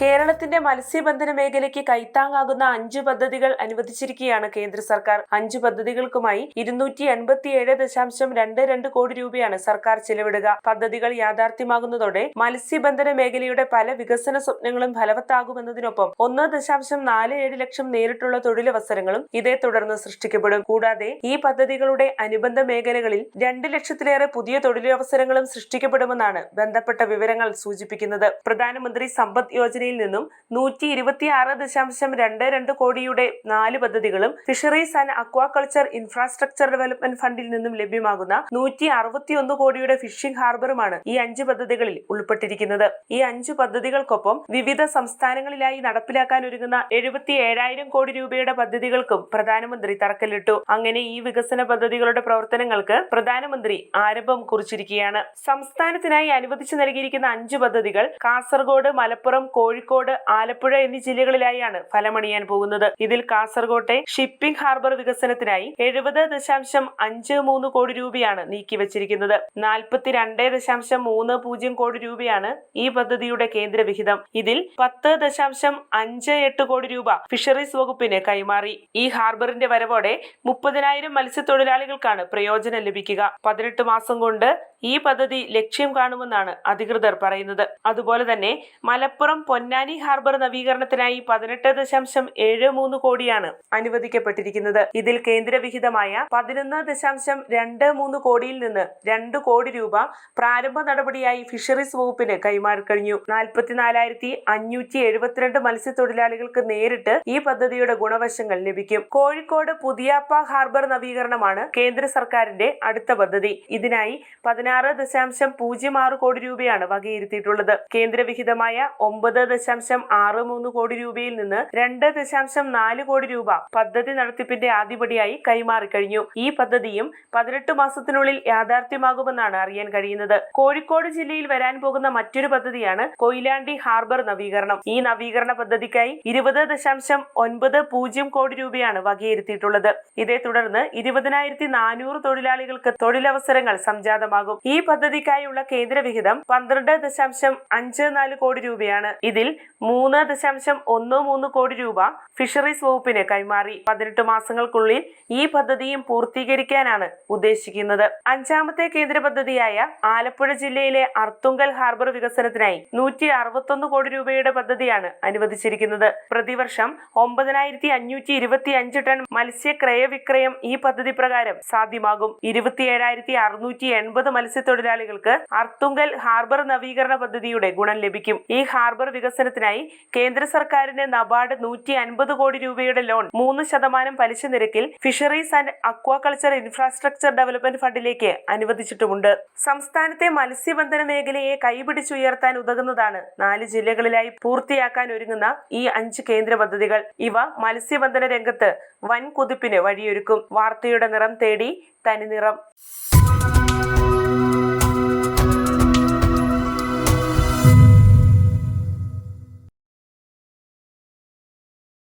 കേരളത്തിന്റെ മത്സ്യബന്ധന മേഖലയ്ക്ക് കൈത്താങ്ങാകുന്ന അഞ്ച് പദ്ധതികൾ അനുവദിച്ചിരിക്കുകയാണ് കേന്ദ്ര സർക്കാർ. അഞ്ച് പദ്ധതികൾക്കുമായി ഇരുന്നൂറ്റി എൺപത്തിയേഴ് ദശാംശം രണ്ട് രണ്ട് കോടി രൂപയാണ് സർക്കാർ ചെലവിടുക. പദ്ധതികൾ യാഥാർത്ഥ്യമാകുന്നതോടെ മത്സ്യബന്ധന മേഖലയുടെ പല വികസന സ്വപ്നങ്ങളും ഫലവത്താകുമെന്നതിനൊപ്പം ഒന്ന് ദശാംശം നാല് ഏഴ് ലക്ഷം നേരിട്ടുള്ള തൊഴിലവസരങ്ങളും ഇതേ തുടർന്ന് സൃഷ്ടിക്കപ്പെടും. കൂടാതെ ഈ പദ്ധതികളുടെ അനുബന്ധ മേഖലകളിൽ രണ്ട് ലക്ഷത്തിലേറെ പുതിയ തൊഴിലവസരങ്ങളും സൃഷ്ടിക്കപ്പെടുമെന്നാണ് ബന്ധപ്പെട്ട വിവരങ്ങൾ സൂചിപ്പിക്കുന്നത്. പ്രധാനമന്ത്രി സമ്പദ് യോജനയിൽ നിന്നും നൂറ്റി ഇരുപത്തിയാറ് ദശാംശം രണ്ട് രണ്ട് കോടിയുടെ നാല് പദ്ധതികളും fisheries and aquaculture infrastructure development ഫണ്ടിൽ നിന്നും ലഭ്യമാകുന്ന നൂറ്റി അറുപത്തിയൊന്ന് കോടിയുടെ ഫിഷിംഗ് ഹാർബറുമാണ് ഈ അഞ്ച് പദ്ധതികളിൽ ഉൾപ്പെട്ടിരിക്കുന്നത്. ഈ അഞ്ച് പദ്ധതികൾക്കൊപ്പം വിവിധ സംസ്ഥാനങ്ങളിലായി നടപ്പിലാക്കാൻ ഒരുങ്ങുന്ന എഴുപത്തി ഏഴായിരം കോടി രൂപയുടെ പദ്ധതികൾക്കും പ്രധാനമന്ത്രി തറക്കല്ലിട്ടു. അങ്ങനെ ഈ വികസന പദ്ധതികളുടെ പ്രവർത്തനങ്ങൾക്ക് പ്രധാനമന്ത്രി ആരംഭം കുറിച്ചിരിക്കുകയാണ്. സംസ്ഥാനത്തിനായി അനുവദിച്ചു നൽകിയിരിക്കുന്ന അഞ്ച് പദ്ധതികൾ കാസർഗോഡ് മലപ്പുറം കോഴിക്കോട് ആലപ്പുഴ എന്നീ ജില്ലകളിലായാണ് ഫലമണിയാൻ പോകുന്നത്. ഇതിൽ കാസർകോട്ടെ ഷിപ്പിംഗ് ഹാർബർ വികസനത്തിനായി എഴുപത് ദശാംശം അഞ്ച് മൂന്ന് കോടി രൂപയാണ് നീക്കിവച്ചിരിക്കുന്നത്. നാൽപ്പത്തിരണ്ട് ദശാംശം മൂന്ന് പൂജ്യം കോടി രൂപയാണ് ഈ പദ്ധതിയുടെ കേന്ദ്ര വിഹിതം. ഇതിൽ പത്ത് ദശാംശം അഞ്ച് എട്ട് കോടി രൂപ ഫിഷറീസ് വകുപ്പിന് കൈമാറി. ഈ ഹാർബറിന്റെ വരവോടെ മുപ്പതിനായിരം മത്സ്യത്തൊഴിലാളികൾക്കാണ് പ്രയോജനം ലഭിക്കുക. പതിനെട്ട് മാസം കൊണ്ട് ഈ പദ്ധതി ലക്ഷ്യം കാണുമെന്നാണ് അധികൃതർ പറയുന്നത്. അതുപോലെ തന്നെ മലപ്പുറം പൊന്നാനി ഹാർബർ നവീകരണത്തിനായി പതിനെട്ട് ദശാംശം ഏഴ് മൂന്ന് കോടിയാണ് അനുവദിക്കപ്പെട്ടിരിക്കുന്നത്. ഇതിൽ കേന്ദ്രവിഹിതമായ പതിനൊന്ന് ദശാംശം രണ്ട് മൂന്ന് കോടിയിൽ നിന്ന് രണ്ട് കോടി രൂപ പ്രാരംഭ നടപടിയായി ഫിഷറീസ് വകുപ്പിന് കൈമാറി കഴിഞ്ഞു. നാൽപ്പത്തിനാലായിരത്തി അഞ്ഞൂറ്റി എഴുപത്തിരണ്ട് മത്സ്യത്തൊഴിലാളികൾക്ക് നേരിട്ട് ഈ പദ്ധതിയുടെ ഗുണവശങ്ങൾ ലഭിക്കും. കോഴിക്കോട് പുതിയാപ്പ ഹാർബർ നവീകരണമാണ് കേന്ദ്ര സർക്കാരിന്റെ അടുത്ത പദ്ധതി. ഇതിനായി പതിനാറ് ദശാംശം പൂജ്യം ആറ് കോടി രൂപയാണ് വകയിരുത്തിയിട്ടുള്ളത്. കേന്ദ്രവിഹിതമായ ഒമ്പത് ദശാംശം ആറ് മൂന്ന് കോടി രൂപയിൽ നിന്ന് രണ്ട് ദശാംശം നാല് കോടി രൂപ പദ്ധതി നടത്തിപ്പിന്റെ ആദ്യപടിയായി കൈമാറിക്കഴിഞ്ഞു ഈ പദ്ധതിയും പതിനെട്ട് മാസത്തിനുള്ളിൽ യാഥാർത്ഥ്യമാകുമെന്നാണ് അറിയാൻ കഴിയുന്നത്. കോഴിക്കോട് ജില്ലയിൽ വരാൻ പോകുന്ന മറ്റൊരു പദ്ധതിയാണ് കൊയിലാണ്ടി ഹാർബർ നവീകരണം. ഈ നവീകരണ പദ്ധതിക്കായി ഇരുപത് ദശാംശം ഒൻപത് പൂജ്യം കോടി രൂപയാണ് വകയിരുത്തിയിട്ടുള്ളത്. ഇതേ തുടർന്ന് ഇരുപതിനായിരത്തി നാനൂറ് തൊഴിലാളികൾക്ക് തൊഴിലവസരങ്ങൾ സംജാതമാകും. ഈ പദ്ധതിക്കായുള്ള കേന്ദ്ര വിഹിതം പന്ത്രണ്ട് ദശാംശം അഞ്ച് നാല് കോടി രൂപയാണ്. ഇതിൽ മൂന്ന് ദശാംശം ഒന്ന് മൂന്ന് കോടി രൂപ ഫിഷറീസ് വകുപ്പിന് കൈമാറി. പതിനെട്ട് മാസങ്ങൾക്കുള്ളിൽ ഈ പദ്ധതിയും പൂർത്തീകരിക്കാനാണ് ഉദ്ദേശിക്കുന്നത്. അഞ്ചാമത്തെ കേന്ദ്ര പദ്ധതിയായ ആലപ്പുഴ ജില്ലയിലെ അർത്തുങ്കൽ ഹാർബർ വികസനത്തിനായി നൂറ്റി അറുപത്തൊന്ന് കോടി രൂപയുടെ പദ്ധതിയാണ് അനുവദിച്ചിരിക്കുന്നത്. പ്രതിവർഷം ഒമ്പതിനായിരത്തി അഞ്ഞൂറ്റി ഇരുപത്തി അഞ്ച് ടൺ മത്സ്യ ക്രയവിക്രയം ഈ പദ്ധതി പ്രകാരം സാധ്യമാകും. ഇരുപത്തിയേഴായിരത്തി അറുന്നൂറ്റി എൺപത് മത്സ്യത്തൊഴിലാളികൾക്ക് അർത്തുങ്കൽ ഹാർബർ നവീകരണ പദ്ധതിയുടെ ഗുണം ലഭിക്കും. ഈ ഹാർബർ വികസനത്തിനായി കേന്ദ്ര സർക്കാരിന് നബാർഡ് നൂറ്റി അൻപത് കോടി രൂപയുടെ ലോൺ മൂന്ന് ശതമാനം പലിശ നിരക്കിൽ fisheries and aquaculture infrastructure development ഫണ്ടിലേക്ക് അനുവദിച്ചിട്ടുമുണ്ട്. സംസ്ഥാനത്തെ മത്സ്യബന്ധന മേഖലയെ കൈപിടിച്ചുയർത്താൻ ഉതകുന്നതാണ് നാല് ജില്ലകളിലായി പൂർത്തിയാക്കാൻ ഒരുങ്ങുന്ന ഈ അഞ്ച് കേന്ദ്ര പദ്ധതികൾ. ഇവ മത്സ്യബന്ധന രംഗത്ത് വൻ കുതിപ്പിന് വഴിയൊരുക്കും. വാർത്തയുടെ നിറം തേടി തനിനിറം.